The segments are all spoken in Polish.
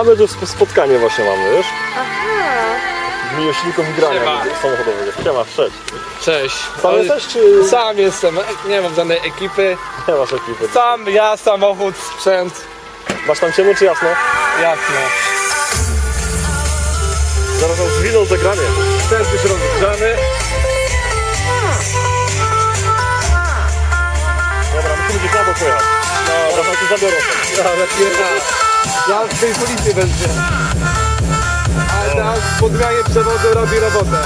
A my tu sp- spotkanie właśnie mamy, wiesz? Aha. Miłośników grania Siema. samochodowego. Siema, cześć. Cześć. Sam Ale- jesteś, czy Sam jestem, nie mam żadnej ekipy. nie masz ekipy? Sam, ja, samochód, sprzęt. Masz tam ciemno czy jasno? Jasne. Zaraz nam zwiną zagranie. Sprzęt już rozgrzany. Dobra, musimy gdzieś na bok pojechać. No, Dobra, tu zabiorę. no, napierdala. Ja w tej policji będzie. Ale teraz po zmianie przewodu robi robotę.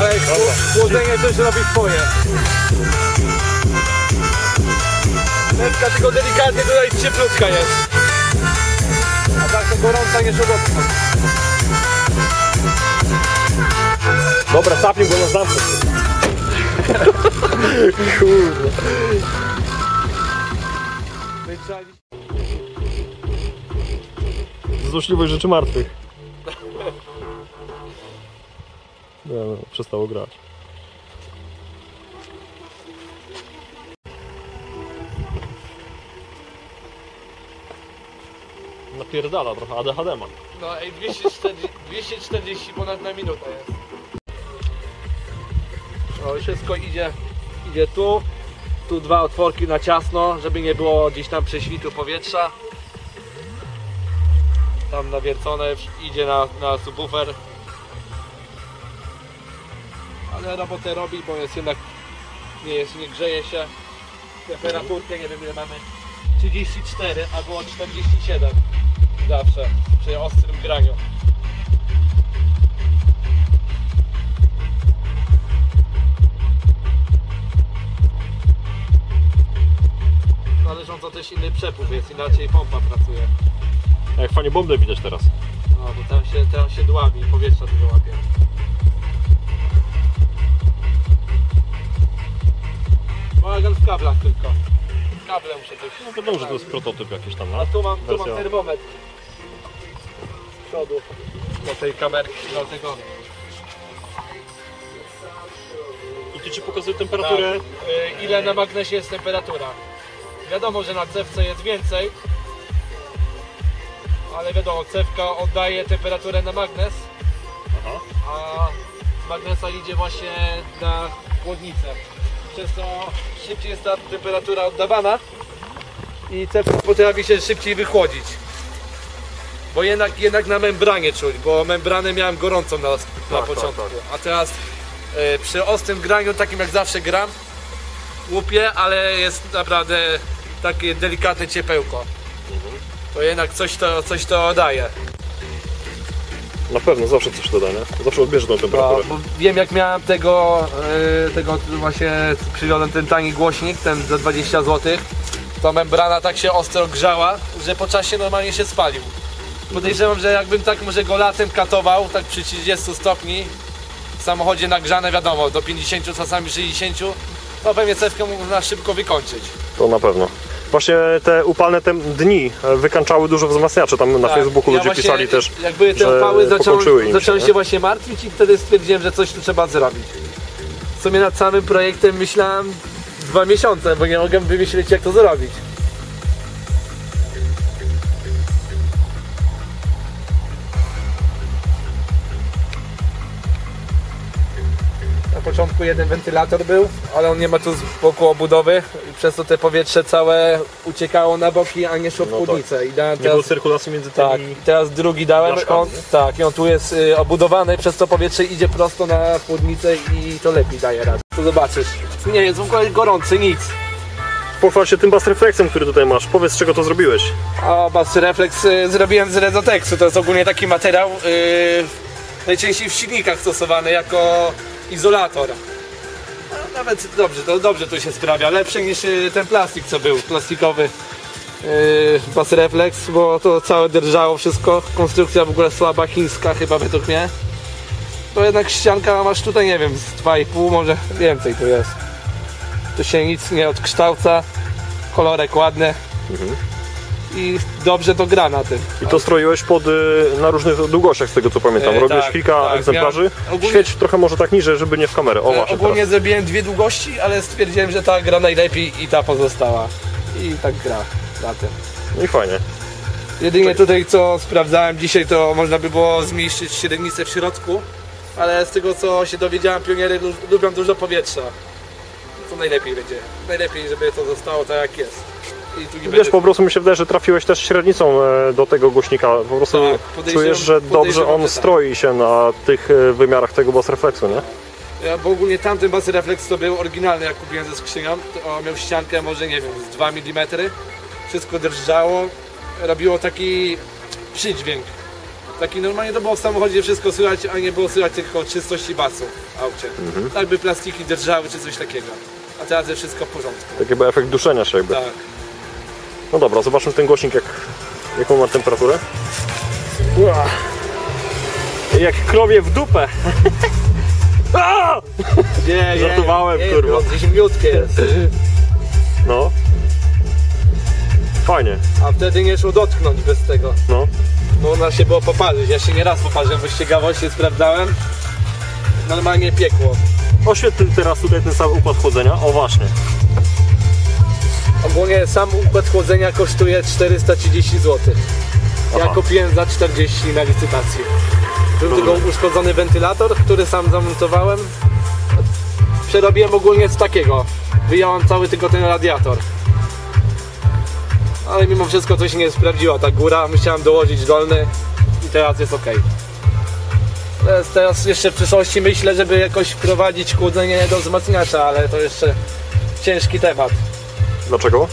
Ale chł- chłodzenie też robi swoje. Letka tylko delikatnie tutaj cieplutka jest. A tak to gorąca nie szurowska. Dobra, sapnij go na zamknąć. Kurde. Złośliwość rzeczy martwych. Nie no, przestało grać. Napierdala trochę, ADHD ma. No ej, 240, 240 ponad na minutę jest. No wszystko idzie, idzie tu. Tu dwa otworki na ciasno, żeby nie było gdzieś tam prześwitu powietrza. Tam nawiercone, idzie na, na subwoofer. Ale robotę robi, bo jest jednak, nie jest, nie grzeje się. Temperaturkę, nie wiem ile mamy, 34 albo 47 zawsze przy ostrym graniu. Należąco też inny przepływ jest, inaczej pompa pracuje. Jak fajnie bombę widać teraz. No bo tam się, tam się dławi, powietrza dużo łapie. Bałagan w kablach tylko. Kable muszę coś. No wiadomo, że to jest prototyp jakiś tam, no. A tu mam, tu mam Wersja. termometr. Z przodu. Do tej kamerki, do tego. I tu ci pokazuje temperaturę. Tak. Y, Ile na magnesie jest temperatura. Wiadomo, że na cewce jest więcej. Ale wiadomo, cewka oddaje temperaturę na magnes, Aha. a z magnesa idzie właśnie na chłodnicę. Przez to szybciej jest ta temperatura oddawana i cewka potrafi się szybciej wychłodzić. Bo jednak, jednak na membranie czuć, bo membranę miałem gorącą na, na tak, początku. tak. A teraz e, przy ostrym graniu, takim jak zawsze gram, łupie, ale jest naprawdę takie delikatne ciepełko. To jednak coś to, coś to daje. Na pewno, zawsze coś doda, nie? Zawsze odbierze tą temperaturę. bo wiem jak miałem tego, e, tego właśnie przywiozłem ten tani głośnik, ten za 20 zł. To membrana tak się ostro grzała, że po czasie normalnie się spalił. Podejrzewam, że jakbym tak może go latem katował, tak przy 30 stopni, w samochodzie nagrzane wiadomo, do 50, czasami 60, to pewnie cewkę można szybko wykończyć. To na pewno. Właśnie te upalne te dni e, wykańczały dużo wzmacniaczy. Tam na Tak, Facebooku ja ludzie właśnie, pisali też. Jak były te że upały, im się, zacząłem się właśnie martwić i wtedy stwierdziłem, że coś tu trzeba zrobić. W sumie nad samym projektem myślałem dwa miesiące, bo nie mogłem wymyślić jak to zrobić. Jeden wentylator był, ale on nie ma tu z boku obudowy i przez to te powietrze całe uciekało na boki, a nie szło w No tak. chłodnicę. I dałem Nie było teraz cyrkulacji między tymi. tak, teraz drugi dałem, on, tak, i on tu jest y, obudowany, przez to powietrze idzie prosto na chłodnicę i to lepiej daje radę. To zobaczysz. Nie jest w ogóle gorący, nic. Pochwal się tym bas refleksem, który tutaj masz. Powiedz, z czego to zrobiłeś. A Bass Reflex y, zrobiłem z Rezotexu, to jest ogólnie taki materiał y, najczęściej w silnikach stosowany jako izolator. No, nawet dobrze, to dobrze to się sprawia, lepszy niż y, ten plastik co był, plastikowy. Yy, Bass Reflex, bo to całe drżało wszystko, konstrukcja w ogóle słaba, chińska chyba według mnie. To jednak ścianka masz tutaj, nie wiem, z 2,5 może więcej tu jest. Tu się nic nie odkształca, kolorek ładny. I dobrze to gra na tym. I to stroiłeś pod, y, na różnych długościach z tego co pamiętam. E, Robiłeś tak, kilka tak, egzemplarzy. ogólnie- Świeć trochę może tak niżej, żeby nie w kamerę. O E, właśnie Ogólnie teraz. zrobiłem dwie długości, ale stwierdziłem, że ta gra najlepiej i ta pozostała. I tak gra na tym. No i fajnie. Jedynie tutaj co sprawdzałem dzisiaj, to można by było zmniejszyć średnicę w środku, ale z tego co się dowiedziałem, pioniery lu- lubią dużo powietrza. To najlepiej będzie. Najlepiej, żeby to zostało tak jak jest. Wiesz, będzie... po prostu mi się wydaje, że trafiłeś też średnicą e, do tego głośnika. Po prostu Tak, czujesz, że dobrze on tak. stroi się na tych e, wymiarach tego bass refleksu, nie? Ja, bo ogólnie tamten bas refleks to był oryginalny, jak kupiłem ze skrzynią. To miał ściankę może, nie wiem, z 2 mm. Wszystko drżało. Robiło taki przydźwięk. Taki normalnie to było w samochodzie wszystko słychać, a nie było słychać tylko czystości basu w aucie. Tak by plastiki drżały czy coś takiego. A teraz jest wszystko w porządku. Tak jakby efekt duszenia się jakby. Tak. No dobra, zobaczmy ten głośnik, jak, jaką ma temperaturę. Ua. Jak krowie w dupę. A! Nie, Żartowałem, kurwa. Gdzieś miótkie jest. No. Fajnie, A wtedy nie szło dotknąć bez tego. no. Bo ona się było poparzyć. Ja się nieraz poparzyłem, bo ściegawości sprawdzałem. Normalnie piekło. Oświetl teraz tutaj ten sam układ chłodzenia. O właśnie. Ogólnie sam układ chłodzenia kosztuje 430 zł. Ja Aha. kupiłem za 40 na licytacji. Był tylko Rozumiem. uszkodzony wentylator, który sam zamontowałem. Przerobiłem ogólnie z takiego. Wyjąłem cały tylko ten radiator. Ale mimo wszystko się nie sprawdziło. Ta góra musiałem dołożyć dolny i teraz jest ok. Teraz, teraz jeszcze w przyszłości myślę, żeby jakoś wprowadzić chłodzenie do wzmacniacza, ale to jeszcze ciężki temat. Dlaczego?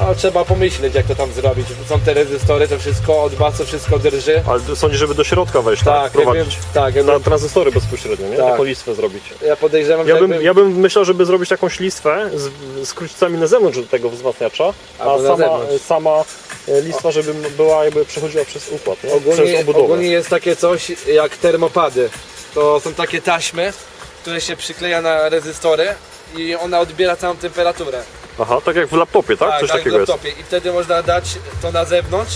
A trzeba pomyśleć jak to tam zrobić. Są te rezystory, to wszystko od basu wszystko drży. Ale sądzisz, żeby do środka wejść, tak? Tak, Prowadzić. tak Na jakbym, tranzystory bezpośrednio, nie? Tak. Taką listwę zrobić. ja podejrzewam, Ja że bym, jakbym, ja bym myślał, żeby zrobić jakąś listwę z, z krótcami na zewnątrz do tego wzmacniacza, a Albo na sama, sama e, listwa, żeby była jakby przechodziła przez układ, nie? ogólnie, przez ogólnie jest takie coś jak termopady. To są takie taśmy, które się przykleja na rezystory i ona odbiera całą temperaturę. Aha, tak jak w laptopie, tak? Coś tak, takiego w jest. laptopie. I wtedy można dać to na zewnątrz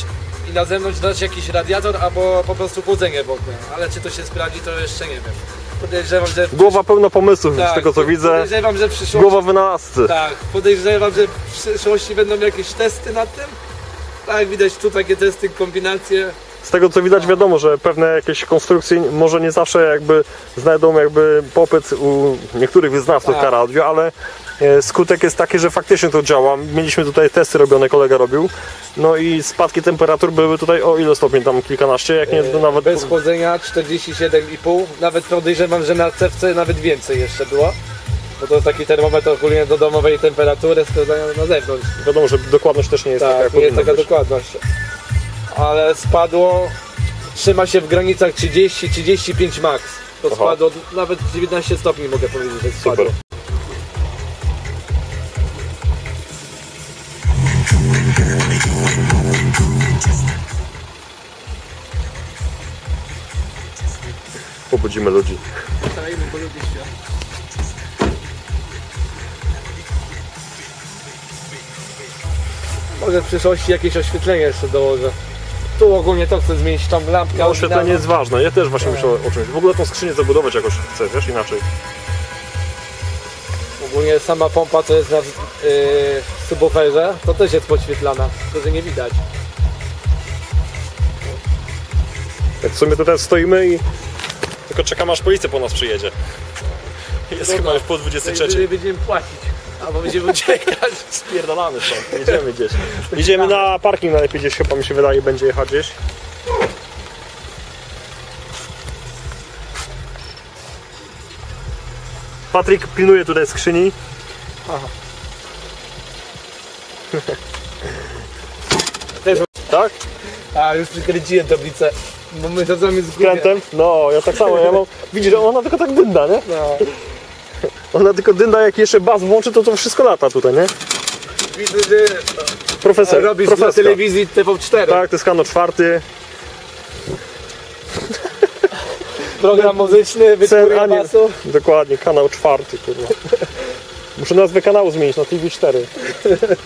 i na zewnątrz dać jakiś radiator albo po prostu chłodzenie wodne. Ale czy to się sprawdzi, to jeszcze nie wiem. Podejrzewam, że Głowa pełna pomysłów tak, z tego co widzę. Podejrzewam, że w przyszłości Głowa wynalazcy. Tak, podejrzewam, że w przyszłości będą jakieś testy nad tym. Tak, widać tu takie testy, kombinacje. Z tego co widać wiadomo, że pewne jakieś konstrukcje może nie zawsze jakby znajdą jakby popyt u niektórych wyznawców Tak. kar audio, ale skutek jest taki, że faktycznie to działa. Mieliśmy tutaj testy robione, kolega robił. No i spadki temperatur były tutaj o ile stopni? Tam kilkanaście, jak nie to nawet... Bez chłodzenia 47,5. Nawet podejrzewam, że na cewce nawet więcej jeszcze było. Bo to jest taki termometr ogólnie do domowej temperatury sprawdzają na zewnątrz. Wiadomo, że dokładność też nie jest taka, Tak, jak nie jest taka być. dokładność. Ale spadło, trzyma się w granicach 30-35 max. To Aha. spadło nawet 19 stopni mogę powiedzieć, że spadło. Super. Pobudzimy ludzi. Starajmy, bo lubię świat. Może w przyszłości jakieś oświetlenie jeszcze dołożę. Tu ogólnie to chcę zmienić tą lampkę. No, oświetlenie jest ważne. Ja też właśnie Tak. myślę o czymś. W ogóle tą skrzynię zabudować jakoś chcę, wiesz, inaczej. Ogólnie sama pompa co jest na yy, subwooferze, to też jest podświetlana, tylko że nie widać. Tak w sumie to teraz stoimy i tylko czekamy aż policja po nas przyjedzie. Jest chyba już po 23. Jeżeli będziemy płacić, albo będziemy uciekać. Spierdalamy stąd, jedziemy gdzieś. Idziemy na parking najlepiej gdzieś chyba mi się wydaje będzie jechać gdzieś. Patryk pilnuje tutaj skrzyni. Aha. Tak? a już przykręciłem tablicę, bo my czasami z Krętem? No, ja tak samo, ja mam... Widzisz, ona tylko tak dynda, nie? No, Ona tylko dynda, jak jeszcze bas włączy, to to wszystko lata tutaj, nie? widzę, że Profesor, robisz dla profeska. telewizji TV4. Tak, to jest kanał czwarty. Program muzyczny, ani... basu. Dokładnie, kanał czwarty, kurwa. Muszę nazwę kanału zmienić na TV4.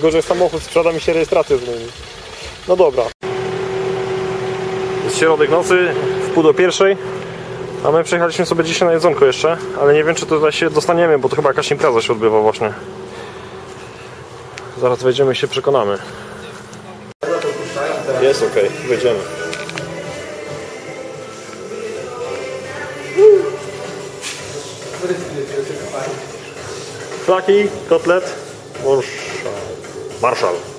Gorzej samochód sprzeda mi się rejestrację zmieni. No dobra. Jest środek nocy, w pół do pierwszej. A my przyjechaliśmy sobie dzisiaj na jedzonko jeszcze, ale nie wiem czy tutaj się dostaniemy, bo to chyba jakaś impreza się odbywa właśnie. Zaraz wejdziemy i się przekonamy. Jest ok, wejdziemy. Flaki, kotlet, Marszal. Marszal.